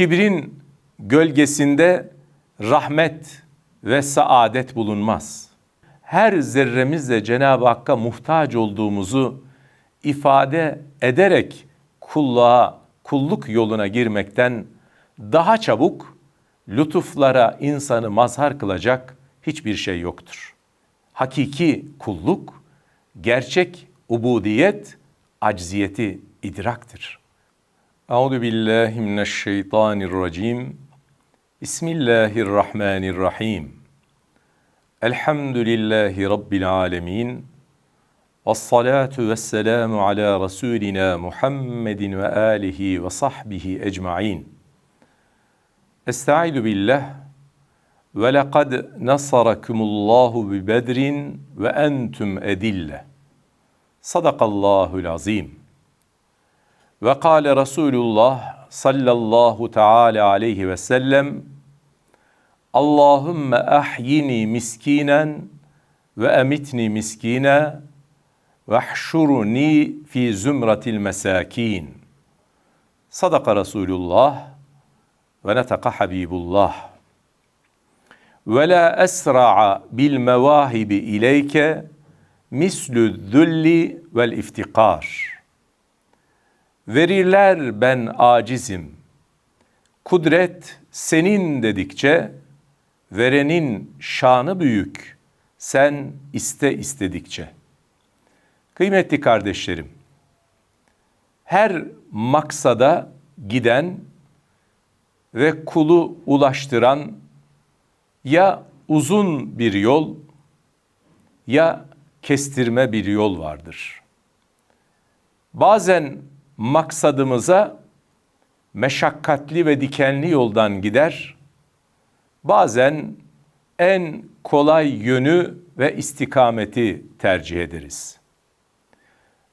Kibrin gölgesinde rahmet ve saadet bulunmaz. Her zerremizle Cenab-ı Hakk'a muhtaç olduğumuzu ifade ederek kulluğa, kulluk yoluna girmekten daha çabuk lütuflara insanı mazhar kılacak hiçbir şey yoktur. Hakiki kulluk, gerçek ubudiyet, acziyeti idraktır. Euzu billahi mineşşeytanirracim. Bismillahirrahmanirrahim. Elhamdülillahi rabbil alamin. Vessalatu vesselamu ala rasulina Muhammedin ve alihi ve sahbihi ecmaîn. Estaizu billah ve lekad nasarakumullahu bi bedrin ve entum edille. Sadakallahul azim. Ve kâle Resulullah sallallahu teala aleyhi ve sellem Allahümme ahyini miskinen ve emitni miskine ve hşurni fi zümratil mesakin. Sadaka Resulullah ve netaka Habibullah. Ve la esra'a bil mevahibi ileyke mislü zülli vel iftikar. Verirler ben acizim. Kudret senin dedikçe, verenin şanı büyük. Sen iste istedikçe. Kıymetli kardeşlerim, her maksada giden ve kulu ulaştıran ya uzun bir yol ya kestirme bir yol vardır. Bazen maksadımıza meşakkatli ve dikenli yoldan gider, bazen en kolay yönü ve istikameti tercih ederiz.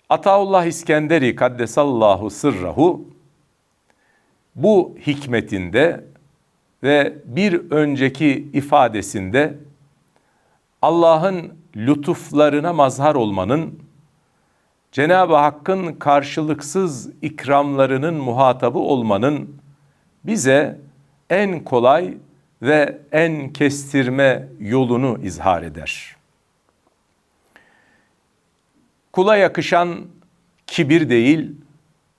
Ataullah İskenderi Kaddesallahu sırrahu bu hikmetinde ve bir önceki ifadesinde Allah'ın lütuflarına mazhar olmanın, Cenab-ı Hakk'ın karşılıksız ikramlarının muhatabı olmanın bize en kolay ve en kestirme yolunu izhar eder. Kula yakışan kibir değil,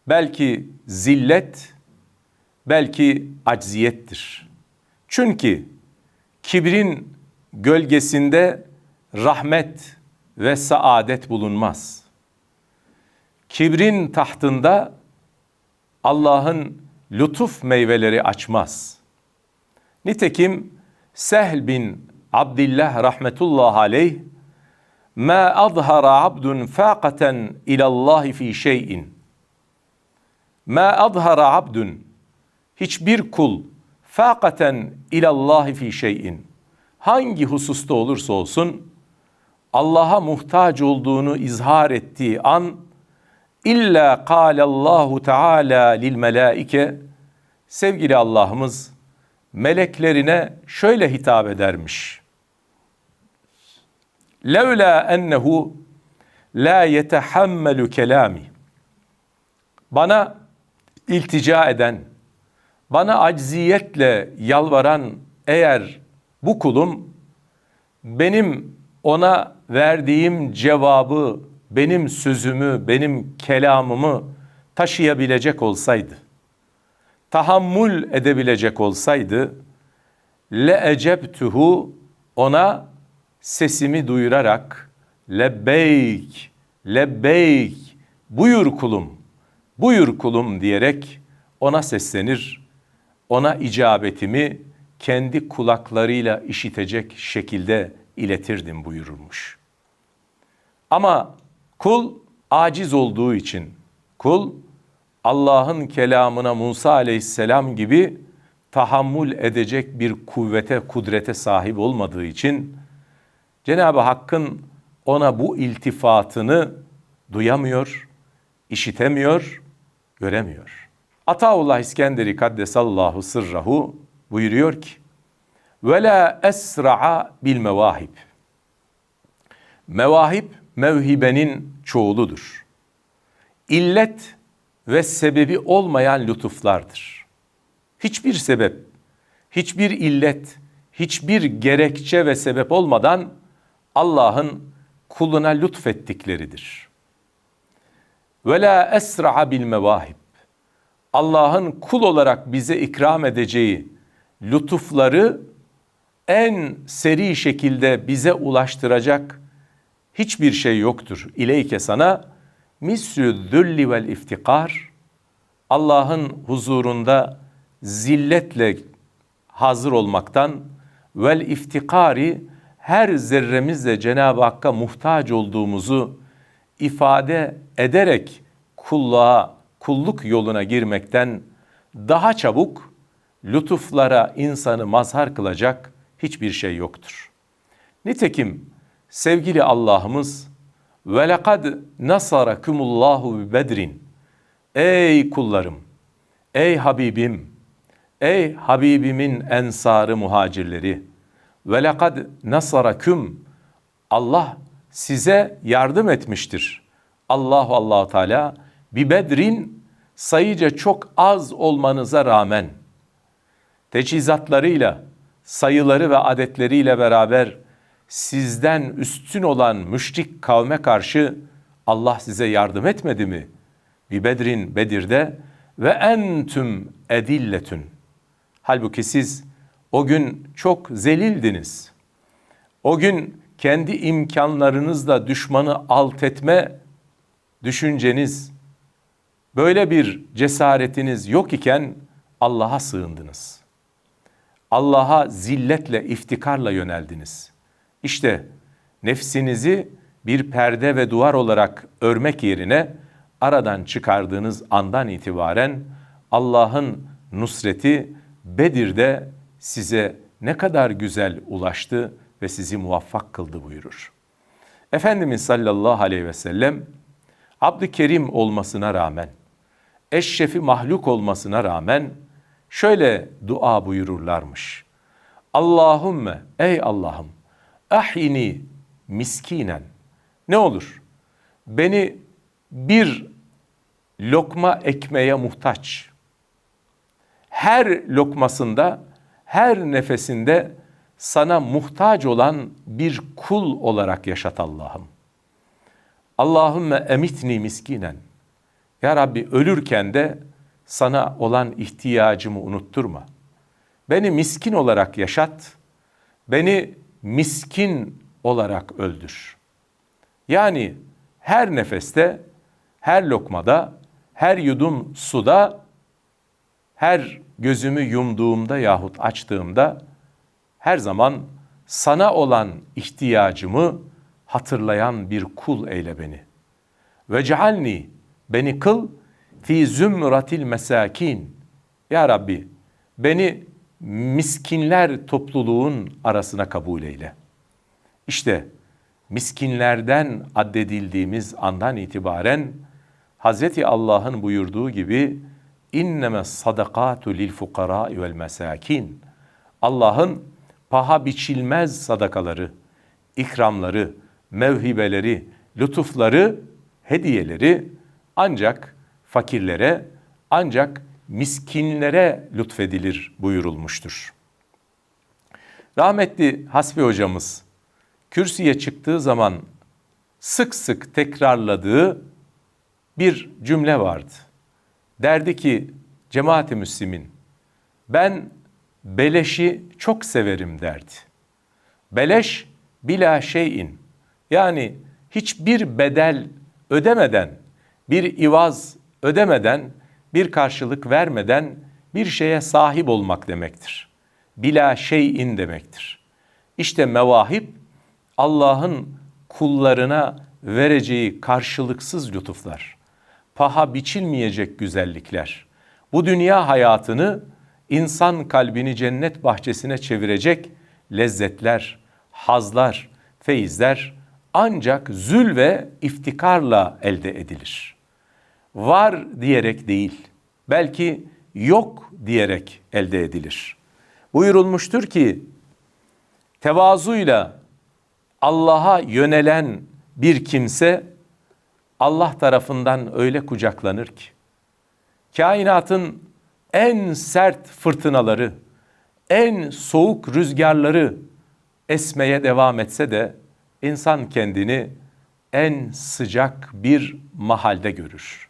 belki zillet belki acziyettir. Çünkü kibrin gölgesinde rahmet ve saadet bulunmaz. Kibrin tahtında Allah'ın lütuf meyveleri açmaz. Nitekim Sehl bin Abdillah rahmetullah aleyh ma azhara abdun faqaten ilallahi fi şeyin. Ma azhara abdun. Hiçbir kul fakaten ilallahi fi şeyin. Hangi hususta olursa olsun Allah'a muhtaç olduğunu izhar ettiği an illa Allahu teala lil melaike sevgili Allah'ımız meleklerine şöyle hitap edermiş. Levla ennehu la yetehammelu kelami. Bana iltica eden, bana acziyetle yalvaran eğer bu kulum benim ona verdiğim cevabı, benim sözümü, benim kelamımı taşıyabilecek olsaydı, tahammül edebilecek olsaydı, le ecebtuhu ona sesimi duyurarak lebbeyk, lebbeyk, buyur kulum, buyur kulum diyerek ona seslenir, ona icabetimi kendi kulaklarıyla işitecek şekilde iletirdim buyurulmuş. Ama kul aciz olduğu için kul Allah'ın kelamına Musa aleyhisselam gibi tahammül edecek bir kuvvete, kudrete sahip olmadığı için Cenab-ı Hakk'ın ona bu iltifatını duyamıyor, işitemiyor, göremiyor. Ataullah İskenderi Kaddesallahu sırrahu buyuruyor ki ve la esra'a bil mevahib. Mevahib mevhibenin çoğuludur. İllet ve sebebi olmayan lütuflardır. hiçbir sebep, hiçbir illet, hiçbir gerekçe ve sebep olmadan Allah'ın kuluna lütfettikleridir. Ve la esra'a bil mevahib. Allah'ın kul olarak bize ikram edeceği lütufları en seri şekilde bize ulaştıracak hiçbir şey yoktur. İleyke sana mislü zülli vel iftikar Allah'ın huzurunda zilletle hazır olmaktan vel iftikari her zerremizle Cenab-ı Hakk'a muhtaç olduğumuzu ifade ederek kulluğa, kulluk yoluna girmekten daha çabuk lütuflara insanı mazhar kılacak hiçbir şey yoktur. Nitekim sevgili Allah'ımız ve lekad nasarakumullahu bi bedrin. Ey kullarım, ey Habibim, ey Habibimin ensarı muhacirleri ve lekad nasarakum. Allah size yardım etmiştir. Allahu Allah Teala bi bedrin sayıca çok az olmanıza rağmen. Teçhizatlarıyla, sayıları ve adetleriyle beraber sizden üstün olan müşrik kavme karşı Allah size yardım etmedi mi? Bi Bedrin Bedir'de ve entüm edilletün. Halbuki siz o gün çok zelildiniz. O gün kendi imkanlarınızla düşmanı alt etme düşünceniz, böyle bir cesaretiniz yok iken Allah'a sığındınız. Allah'a zilletle, iftikarla yöneldiniz. İşte nefsinizi bir perde ve duvar olarak örmek yerine aradan çıkardığınız andan itibaren Allah'ın nusreti Bedir'de size ne kadar güzel ulaştı ve sizi muvaffak kıldı buyurur. Efendimiz sallallahu aleyhi ve sellem Abdükerim olmasına rağmen, eşşefi mahluk olmasına rağmen şöyle dua buyururlarmış. Allahümme ey Allah'ım ahini miskinen. Ne olur? Beni bir lokma ekmeğe muhtaç. Her lokmasında, her nefesinde sana muhtaç olan bir kul olarak yaşat Allah'ım. Allahümme emitni miskinen. Ya Rabbi ölürken de sana olan ihtiyacımı unutturma. Beni miskin olarak yaşat, beni miskin olarak öldür. Yani her nefeste, her lokmada, her yudum suda, her gözümü yumduğumda yahut açtığımda her zaman sana olan ihtiyacımı hatırlayan bir kul eyle beni. Ve cealni beni kıl fi zümratil mesakin. Ya Rabbi beni miskinler topluluğun arasına kabul eyle. İşte miskinlerden addedildiğimiz andan itibaren Hazreti Allah'ın buyurduğu gibi inneme sadakatu lil fukara vel mesakin. Allah'ın paha biçilmez sadakaları, ikramları, mevhibeleri, lütufları, hediyeleri ancak fakirlere, ancak miskinlere lütfedilir buyurulmuştur. Rahmetli Hasbi hocamız kürsüye çıktığı zaman sık sık tekrarladığı bir cümle vardı. Derdi ki cemaati müslimin ben beleşi çok severim derdi. Beleş bila şeyin yani hiçbir bedel ödemeden, bir ivaz ödemeden, bir karşılık vermeden bir şeye sahip olmak demektir. Bila şeyin demektir. İşte mevahip Allah'ın kullarına vereceği karşılıksız lütuflar, paha biçilmeyecek güzellikler. Bu dünya hayatını insan kalbini cennet bahçesine çevirecek lezzetler, hazlar, feyizler ancak zül ve iftikarla elde edilir. Var diyerek değil, belki yok diyerek elde edilir. Buyurulmuştur ki tevazuyla Allah'a yönelen bir kimse Allah tarafından öyle kucaklanır ki kainatın en sert fırtınaları, en soğuk rüzgarları esmeye devam etse de insan kendini en sıcak bir mahalde görür.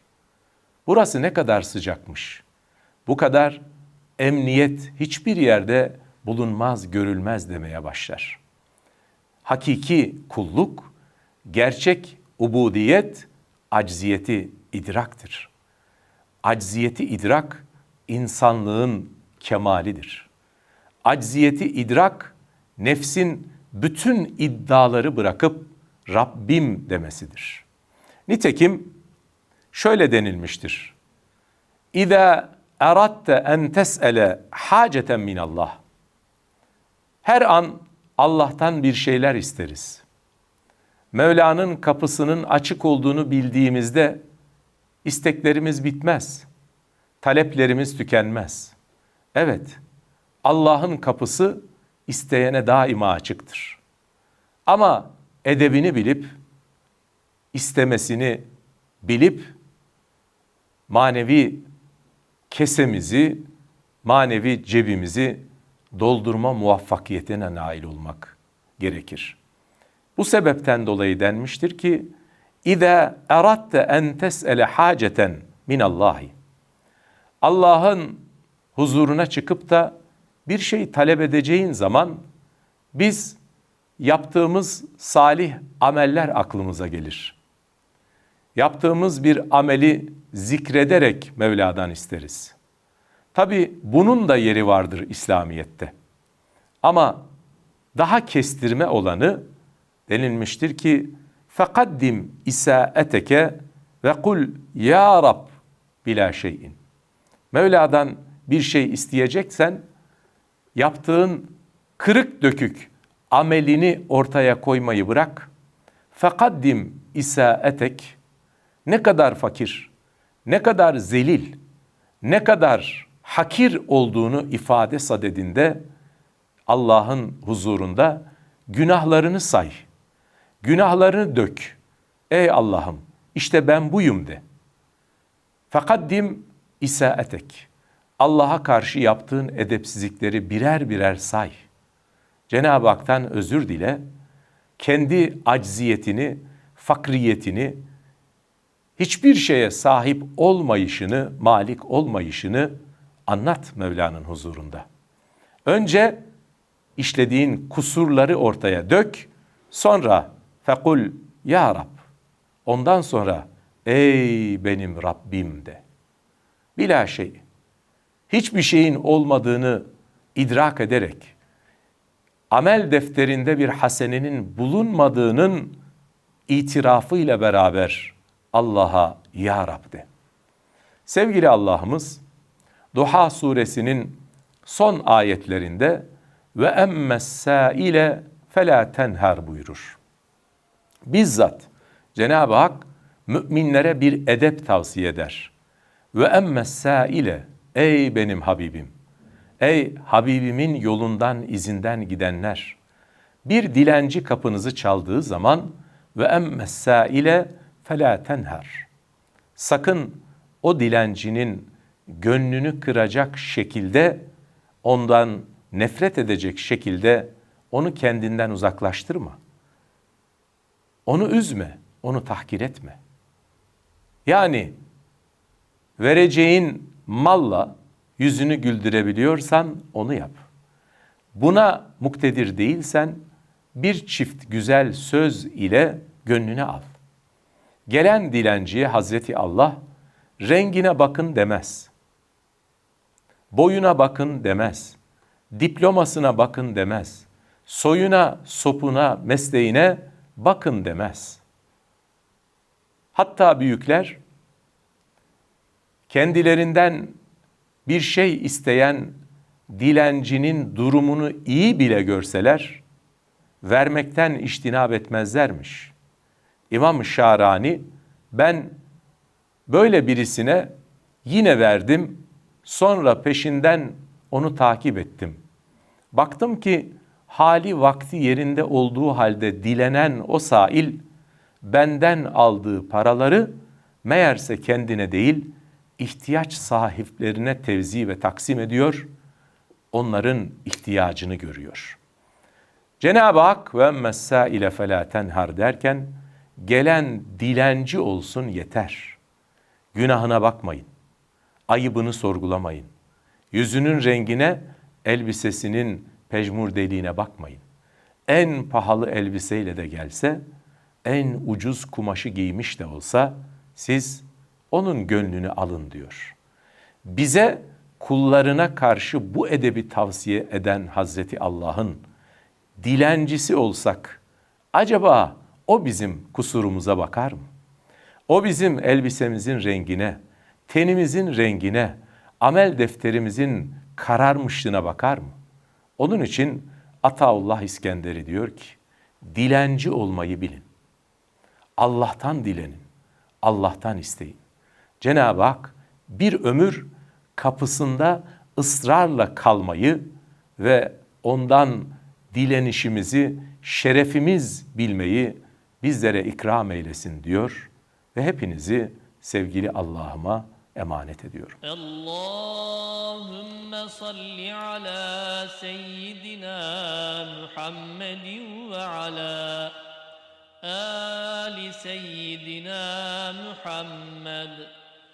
Burası ne kadar sıcakmış. Bu kadar emniyet hiçbir yerde bulunmaz, görülmez demeye başlar. Hakiki kulluk, gerçek ubudiyet, acziyeti idraktır. Acziyeti idrak insanlığın kemalidir. Acziyeti idrak nefsin bütün iddiaları bırakıp Rabbim demesidir. Nitekim şöyle denilmiştir. İza eratte en tes'ele haceten min Allah. Her an Allah'tan bir şeyler isteriz. Mevla'nın kapısının açık olduğunu bildiğimizde isteklerimiz bitmez. Taleplerimiz tükenmez. Evet, Allah'ın kapısı isteyene daima açıktır. Ama edebini bilip, istemesini bilip, manevi kesemizi, manevi cebimizi doldurma muvaffakiyetine nail olmak gerekir. Bu sebepten dolayı denmiştir ki, İza eratte en tes'ele haceten min Allahi. Allah'ın huzuruna çıkıp da bir şey talep edeceğin zaman biz yaptığımız salih ameller aklımıza gelir. Yaptığımız bir ameli zikrederek Mevla'dan isteriz. Tabi bunun da yeri vardır İslamiyet'te. Ama daha kestirme olanı denilmiştir ki isaeteke ve kul ya Rab bila şeyin. Mevla'dan bir şey isteyeceksen yaptığın kırık dökük amelini ortaya koymayı bırak. Fekaddim isaetek ne kadar fakir, ne kadar zelil, ne kadar hakir olduğunu ifade sadedinde Allah'ın huzurunda günahlarını say. Günahlarını dök. Ey Allah'ım işte ben buyum de. Fekaddim isaetek. Allah'a karşı yaptığın edepsizlikleri birer birer say. Cenab-ı Hak'tan özür dile. Kendi acziyetini, fakriyetini, hiçbir şeye sahip olmayışını, malik olmayışını anlat Mevla'nın huzurunda. Önce işlediğin kusurları ortaya dök, sonra fekul ya Rab. Ondan sonra ey benim Rabbim de. Bila şey. Hiçbir şeyin olmadığını idrak ederek, amel defterinde bir hasenenin bulunmadığının itirafıyla beraber Allah'a Ya Rab de. Sevgili Allah'ımız Duha suresinin son ayetlerinde ve emmessâ ile felâ tenher buyurur. Bizzat Cenab-ı Hak müminlere bir edep tavsiye eder. Ve emmessâ ile ey benim Habibim, ey Habibimin yolundan izinden gidenler, bir dilenci kapınızı çaldığı zaman ve emmessâ ile felâ tenher. Sakın o dilencinin gönlünü kıracak şekilde ondan nefret edecek şekilde onu kendinden uzaklaştırma. Onu üzme, onu tahkir etme. Yani vereceğin malla yüzünü güldürebiliyorsan onu yap. Buna muktedir değilsen bir çift güzel söz ile gönlüne al. Gelen dilenciye Hazreti Allah rengine bakın demez. Boyuna bakın demez. Diplomasına bakın demez. Soyuna, sopuna, mesleğine bakın demez. Hatta büyükler kendilerinden bir şey isteyen dilencinin durumunu iyi bile görseler vermekten iştinab etmezlermiş. İmam Şarani ben böyle birisine yine verdim sonra peşinden onu takip ettim. Baktım ki hali vakti yerinde olduğu halde dilenen o sail benden aldığı paraları meğerse kendine değil ihtiyaç sahiplerine tevzi ve taksim ediyor. Onların ihtiyacını görüyor. Cenab-ı Hak ve emmessâile felâ tenhar derken gelen dilenci olsun yeter. Günahına bakmayın. Ayıbını sorgulamayın. Yüzünün rengine, elbisesinin pejmur deliğine bakmayın. En pahalı elbiseyle de gelse, en ucuz kumaşı giymiş de olsa siz onun gönlünü alın diyor. Bize kullarına karşı bu edebi tavsiye eden Hazreti Allah'ın dilencisi olsak acaba o bizim kusurumuza bakar mı? O bizim elbisemizin rengine, tenimizin rengine, amel defterimizin kararmışlığına bakar mı? Onun için Ataullah İskenderi diyor ki, dilenci olmayı bilin. Allah'tan dilenin, Allah'tan isteyin. Cenab-ı Hak bir ömür kapısında ısrarla kalmayı ve ondan dilenişimizi şerefimiz bilmeyi bizlere ikram eylesin diyor ve hepinizi sevgili Allah'ıma emanet ediyorum. Allahümme salli ala seyyidina Muhammedin ve ala ali seyyidina Muhammed